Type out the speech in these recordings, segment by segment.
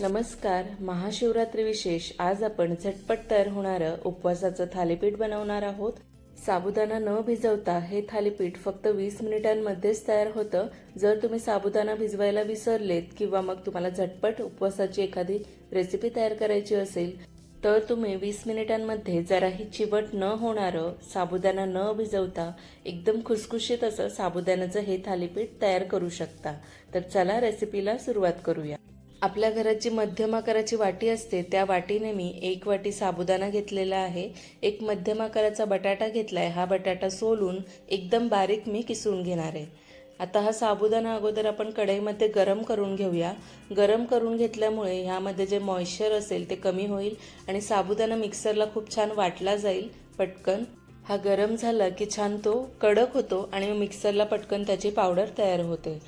नमस्कार महाशिवरात्री विशेष. आज आपण झटपट तयार होणारं उपवासाचं थालीपीठ बनवणार आहोत. साबुदाणा न भिजवता हे थालीपीठ फक्त वीस मिनिटांमध्येच तयार होतं. जर तुम्ही साबुदाणा भिजवायला विसरलेत किंवा मग तुम्हाला झटपट उपवासाची एखादी रेसिपी तयार करायची असेल तर तुम्ही वीस मिनिटांमध्ये जराही चिवट न होणारं साबुदाणा न भिजवता एकदम खुसखुशीत असं साबुदाण्याचं हे थालीपीठ तयार करू शकता. तर चला रेसिपीला सुरुवात करूया. आपल्या घरात जी मध्यम आकाराची वाटी असते त्या वाटीने मी एक वाटी साबुदाणा घेतलेला आहे. एक मध्यम आकाराचा बटाटा घेतला आहे हा बटाटा सोलून एकदम बारीक मी किसून घेणार आहे. आता हा साबुदाणा अगोदर आपण कढईमध्ये गरम करून घेऊया. गरम करून घेतल्यामुळे ह्यामध्ये जे मॉइश्चर असेल ते कमी होईल आणि साबुदाणा मिक्सरला खूप छान वाटला जाईल पटकन. हा गरम झाला की छान तो कडक होतो आणि मिक्सरला पटकन त्याची पावडर तयार होते.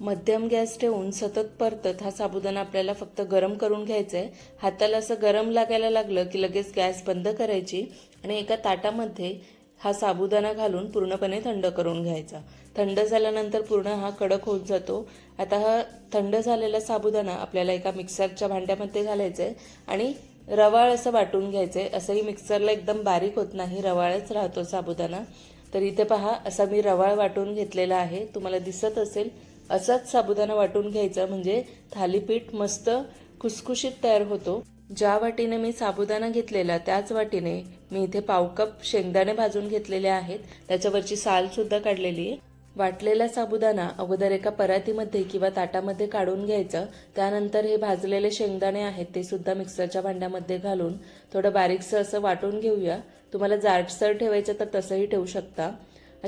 मध्यम गॅस ठेवून सतत परतत हा साबुदाणा आपल्याला फक्त गरम करून घ्यायचा आहे हाताला असं गरम लागायला लागलं की लगेच गॅस बंद करायची आणि एका ताटामध्ये हा साबुदाणा घालून पूर्णपणे थंड करून घ्यायचा. थंड झाल्यानंतर पूर्ण हा कडक होत जातो. आता हा थंड झालेला साबुदाणा आपल्याला एका मिक्सरच्या भांड्यामध्ये घालायचा आहे आणि रवाळ असं वाटून घ्यायचं आहे असंही मिक्सरला एकदम बारीक होत नाही रवाळच राहतो साबुदाणा. तर इथे पहा असा मी रवाळ वाटून घेतलेला आहे. तुम्हाला दिसत असेल असाच साबुदाणा वाटून घ्यायचा म्हणजे थालीपीठ मस्त खुसखुशीत तयार होतो. ज्या वाटीने मी साबुदाणा घेतलेला त्याच वाटीने मी इथे पाव कप शेंगदाणे भाजून घेतलेले आहेत. त्याच्यावरची सालसुद्धा काढलेली आहे. वाटलेला साबुदाणा अगोदर एका परातीमध्ये किंवा ताटामध्ये काढून घ्यायचं. त्यानंतर हे भाजलेले शेंगदाणे आहेत ते सुद्धा मिक्सरच्या भांड्यामध्ये घालून थोडं बारीकसं असं वाटून घेऊया. तुम्हाला जाडसर ठेवायचं तर तसंही ठेवू शकता.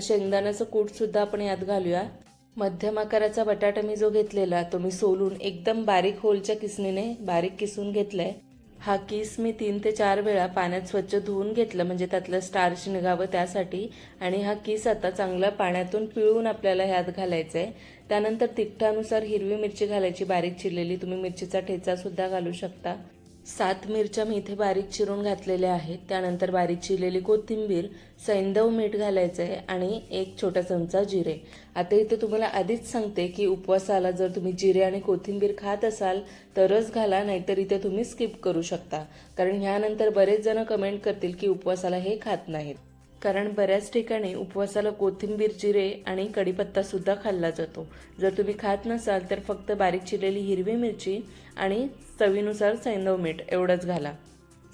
शेंगदाण्याचं कूटसुद्धा आपण यात घालूया. मध्यम आकाराचा बटाटा मी जो घेतलेला तो मी सोलून एकदम बारीक होलच्या किसणीने बारीक किसून घेतलाय. हा किस मी तीन ते चार वेळा पाण्यात स्वच्छ धुवून घेतलं म्हणजे त्यातलं स्टार्च निघावं त्यासाठी. आणि हा किस आता चांगला पाण्यातून पिळून आपल्याला ह्यात घालायचा आहे त्यानंतर तिखटानुसार हिरवी मिरची घालायची बारीक चिरलेली. तुम्ही मिरचीचा ठेचा सुद्धा घालू शकता. सात मिरच्या मी इथे बारीक चिरून घातलेल्या आहेत. त्यानंतर बारीक चिरलेली कोथिंबीर सैंदव मीठ घालायचं आहे आणि एक छोटा चमचा जिरे. आता इथे तुम्हाला आधीच सांगते की उपवासाला जर तुम्ही जिरे आणि कोथिंबीर खात असाल तरच घाला नाहीतर इथे तुम्ही स्किप करू शकता. कारण ह्यानंतर बरेच जण कमेंट करतील की उपवासाला हे खात नाहीत. कारण बऱ्याच ठिकाणी उपवासाला कोथिंबीर जिरे आणि कढीपत्तासुद्धा खाल्ला जातो. जर तुम्ही खात नसाल तर फक्त बारीक चिरलेली हिरवी मिरची आणि चवीनुसार सैंदव मीठ एवढंच घाला.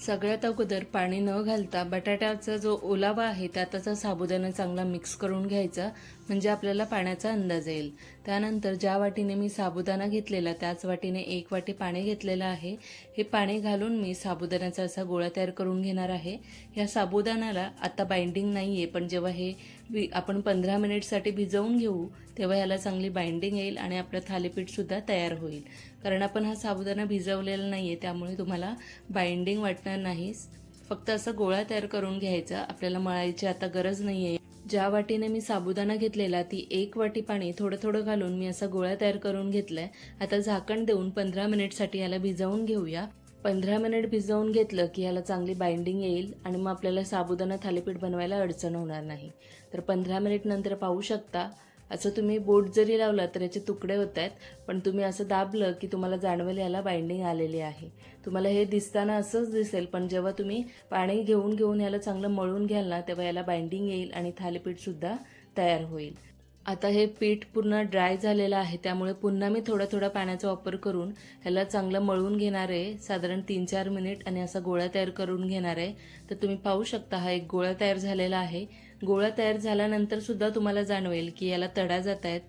सगळ्यात अगोदर पाणी न घालता बटाट्याचा जो ओलावा आहे त्यातचा साबुदाणा चांगला मिक्स करून घ्यायचा म्हणजे आपल्याला पाण्याचा अंदाज येईल. त्यानंतर ज्या वाटीने मी साबुदाणा घेतलेला त्याच वाटीने एक वाटी पाणी घेतलेलं आहे. हे पाणी घालून मी साबुदाण्याचा असा गोळा तयार करून घेणार आहे. ह्या साबुदाण्याला आता बाइंडिंग नाही आहे पण जेव्हा हे आपण पंधरा मिनिटसाठी भिजवून घेऊ तेव्हा ह्याला चांगली बाइंडिंग येईल आणि आपलं थालीपीठसुद्धा तयार होईल. कारण आपण हा साबुदाणा भिजवलेला नाही आहे त्यामुळे तुम्हाला बाइंडिंग वाटणार नाही. फक्त असं गोळा तयार करून घ्यायचा. आपल्याला मळायची आता गरज नाही आहे ज्या वाटीने मी साबुदाणा घेतलेला ती एक वाटी पाणी थोडं थोडं घालून मी असा गोळा तयार करून घेतलाय. आता झाकण देऊन पंधरा मिनिटसाठी याला भिजवून घेऊया. पंधरा मिनिट भिजवून घेतलं की ह्याला चांगली बाइंडिंग येईल आणि मग आपल्याला साबुदाणा थालीपीठ बनवायला अडचण होणार नाही. तर पंधरा मिनिट नंतर पाहू शकता. असं तुम्ही बोट जरी लावला तर याचे तुकडे होत आहेत पण तुम्ही असं दाबलं की तुम्हाला जाणवेल याला बाइंडिंग आलेली आहे. तुम्हाला हे दिसताना असंच दिसेल पण जेव्हा तुम्ही पाणी घेऊन घेऊन याला चांगलं मळून घ्याल ना तेव्हा याला बाइंडिंग येईल आणि थालीपीठसुद्धा तयार होईल. आता हे पीठ पूर्ण ड्राय झालेलं आहे त्यामुळे पुन्हा मी थोडा थोडा पाण्याचा वापर करून ह्याला चांगलं मळून घेणार आहे. साधारण तीन चार मिनिट आणि असा गोळा तयार करून घेणार आहे. तर तुम्ही पाहू शकता हा एक गोळा तयार झालेला आहे. गोळा तयार झाल्यानंतर सुद्धा तुम्हाला जाणवेल की याला तडा जात आहेत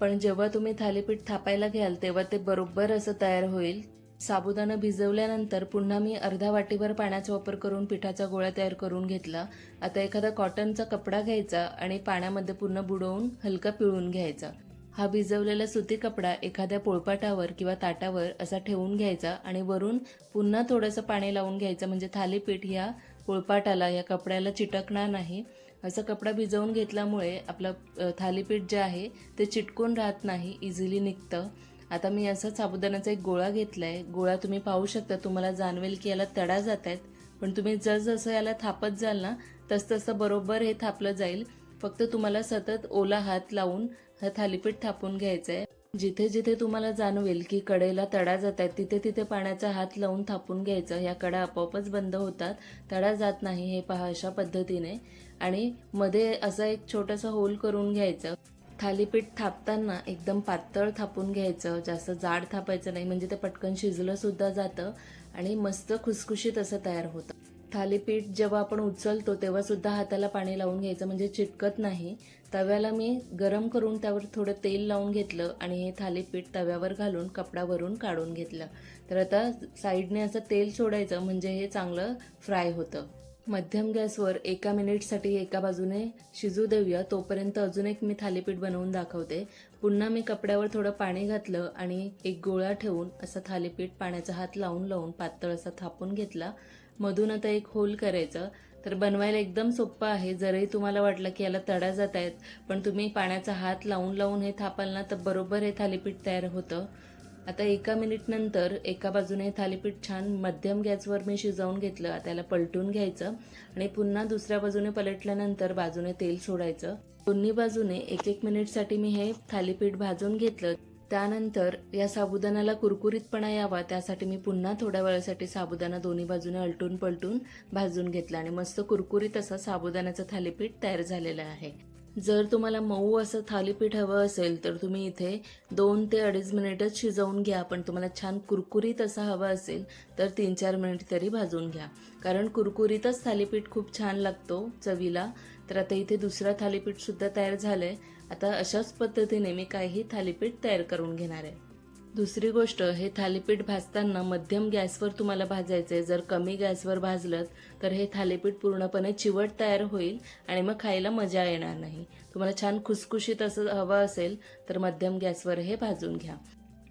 पण जेव्हा तुम्ही थालीपीठ थापायला घ्याल तेव्हा ते बरोबर असं तयार होईल. साबुदाणा भिजवल्यानंतर पुन्हा मी अर्धा वाटीभर पाण्याचा वापर करून पिठाचा गोळा तयार करून घेतला. आता एखादा कॉटनचा कपडा घ्यायचा आणि पाण्यामध्ये पूर्ण बुडवून हलका पिळून घ्यायचा. हा भिजवलेला सुती कपडा एखाद्या पोळपाटावर किंवा ताटावर असा ठेवून घ्यायचा आणि वरून पुन्हा थोडंसं पाणी लावून घ्यायचं. म्हणजे थालीपीठ ह्या पोळपाटाला या कपड्याला चिटकणार नाही. असा कपडा भिजवून घेतल्यामुळे आपलं थालीपीठ जे आहे ते चिटकून राहत नाही इझिली निघतं. आता मी असा साबुदाण्याचा एक गोळा घेतला आहे गोळा तुम्ही पाहू शकता. तुम्हाला जाणवेल की याला तडा जात आहेत पण तुम्ही जसजसं याला थापत जाल ना तसतसं बरोबर हे थापलं जाईल. फक्त तुम्हाला सतत ओला हात लावून हा थालीपीठ थापून घ्यायचं आहे जिथे जिथे तुम्हाला जाणवेल की कडेला तडा जात आहेत तिथे तिथे पाण्याचा हात लावून थापून घ्यायचं. ह्या कडा आपोआपच बंद होतात. तडा जात नाही हे पहा अशा पद्धतीने. आणि मध्ये असा एक छोटासा होल करून घ्यायचं. थालीपीठ थापताना एकदम पातळ थापून घ्यायचं. जास्त जाड थापायचं नाही. म्हणजे ते पटकन शिजलं सुद्धा जातं आणि मस्त खुसखुशीत असं तयार होतं. थालीपीठ जेव्हा आपण उचलतो तेव्हासुद्धा हाताला पाणी लावून घ्यायचं म्हणजे चिटकत नाही. तव्याला मी गरम करून त्यावर थोडं तेल लावून घेतलं आणि हे थालीपीठ तव्यावर घालून कपडावरून काढून घेतलं. तर आता साईडने असं तेल सोडायचं म्हणजे हे चांगलं फ्राय होतं. मध्यम गॅसवर एका मिनिटसाठी एका बाजूने शिजू देऊया. तोपर्यंत अजून एक मी थालीपीठ बनवून दाखवते. पुन्हा मी कपड्यावर थोडं पाणी घातलं आणि एक गोळा ठेवून असं थालीपीठ पाण्याचा हात लावून लावून पातळ असा थापून घेतला. मधून आता एक होल करायचं. तर बनवायला एकदम सोपं आहे. जरही तुम्हाला वाटलं की याला तडा जात आहेत पण तुम्ही पाण्याचा हात लावून लावून हे थापाल ना तर बरोबर हे थालीपीठ तयार होतं. आता एका मिनिटनंतर एका बाजूने हे थालीपीठ छान मध्यम गॅसवर मी शिजवून घेतलं. आता याला पलटून घ्यायचं आणि पुन्हा दुसऱ्या बाजूने पलटल्यानंतर बाजूने तेल सोडायचं. दोन्ही बाजूने एक एक मिनिटसाठी मी हे थालीपीठ भाजून घेतलं. त्यानंतर या साबुदाण्याला कुरकुरीतपणा यावा त्यासाठी मी पुन्हा थोड्या वेळासाठी साबुदाणा दोन्ही बाजूने अलटून पलटून भाजून घेतला आणि मस्त कुरकुरीत असा साबुदाण्याचं थालीपीठ तयार झालेलं आहे. जर तुम्हाला मऊ असं थालीपीठ हवं असेल तर तुम्ही इथे दोन ते अडीच मिनिटच शिजवून घ्या पण तुम्हाला छान कुरकुरीत असा हवा असेल तर तीन चार मिनिट तरी भाजून घ्या. कारण कुरकुरीतच थालीपीठ खूप छान लागतो चवीला. तर आता इथे दुसरा थालीपीठसुद्धा तयार झालं आहे आता अशाच पद्धतीने मी काही थालीपीठ तयार करून घेणार आहे. दुसरी गोष्ट हे थालीपीठ भाजताना मध्यम गॅसवर तुम्हाला भाजायचं आहे. जर कमी गॅसवर भाजलं तर हे थालीपीठ पूर्णपणे चिवट तयार होईल आणि मग खायला मजा येणार नाही. तुम्हाला छान खुसखुशीत असं हवं असेल तर मध्यम गॅसवर हे भाजून घ्या.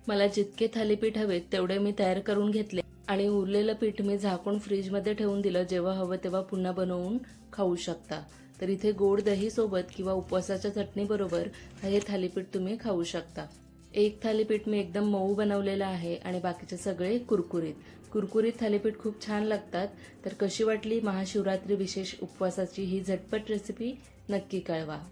मला जितके थालीपीठ हवेत तेवढे मी तयार करून घेतले आणि उरलेलं पीठ मी झाकून फ्रीजमध्ये ठेवून दिलं. जेव्हा हवं तेव्हा पुन्हा बनवून खाऊ शकता. तर इथे गोड दहीसोबत किंवा उपवासाच्या चटणीबरोबर हे थालीपीठ तुम्ही खाऊ शकता. एक थालीपीठ मी एकदम मऊ बनवलेलं आहे आणि बाकीचे सगळे कुरकुरीत. कुरकुरीत थालीपीठ खूप छान लागतात. तर कशी वाटली महाशिवरात्री विशेष उपवासाची ही झटपट रेसिपी नक्की कळवा.